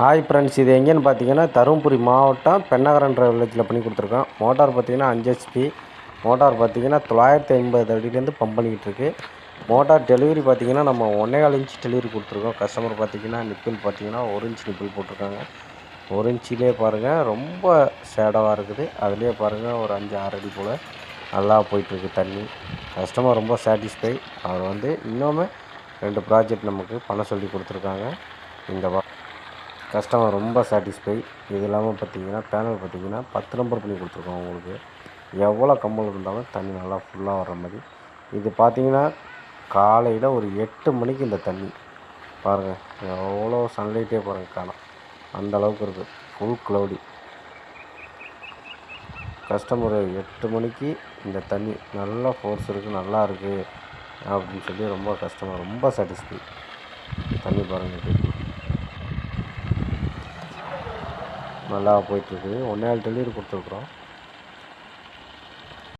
Hi friends இது எங்கேன்னு பார்த்தீங்கன்னா தருமபுரி மாவட்டம் பெண்ணகரன்ற வில்லேஜில் பண்ணி கொடுத்துருக்கோம். மோட்டார் பார்த்தீங்கன்னா அஞ்சு ஹெச்பி மோட்டார் பார்த்தீங்கன்னா தொள்ளாயிரத்தி ஐம்பது அடியிலேருந்து பம்ப் பண்ணிக்கிட்டு மோட்டார் டெலிவரி பார்த்தீங்கன்னா நம்ம ஒன்றே கால் இன்ச் டெலிவரி கொடுத்துருக்கோம். கஸ்டமர் பார்த்தீங்கன்னா நிப்பிள் பார்த்தீங்கன்னா ஒரு இன்ச் நிப்பிள் போட்டிருக்காங்க. ஒரு இன்ச்சிலே பாருங்கள் ரொம்ப சேடாவாக இருக்குது. அதுலேயே பாருங்கள் ஒரு அஞ்சு ஆறு அடி போல் நல்லா போயிட்டுருக்கு தண்ணி. கஸ்டமர் ரொம்ப சாட்டிஸ்ஃபை அவர் வந்து இன்னுமே ரெண்டு ப்ராஜெக்ட் நமக்கு பண்ண சொல்லி கொடுத்துருக்காங்க. இந்த வா கஸ்டமர் ரொம்ப சாட்டிஸ்ஃபை இது இல்லாமல் பார்த்தீங்கன்னா பேனல் பார்த்தீங்கன்னா பத்து நம்பர் பண்ணி கொடுத்துருக்கோம் உங்களுக்கு. எவ்வளோ கம்பல் இருந்தாலும் தண்ணி நல்லா ஃபுல்லாக வர்ற மாதிரி. இது பார்த்தீங்கன்னா காலையில் ஒரு எட்டு மணிக்கு இந்த தண்ணி. பாருங்கள் எவ்வளோ சன்லைட்டே பாருங்கள் காணும் அந்த அளவுக்கு இருக்குது ஃபுல் க்ளௌடி கஸ்டமர் எட்டு மணிக்கு இந்த தண்ணி நல்லா ஃபோர்ஸ் இருக்குது நல்லா இருக்குது அப்படின்னு சொல்லி ரொம்ப கஸ்டமர் ரொம்ப சாட்டிஸ்ஃபை தண்ணி பாருங்கள் நல்லா போயிட்டுருக்கு. ஒன்றே ஆள் டெலிவரி கொடுத்துருக்குறோம்.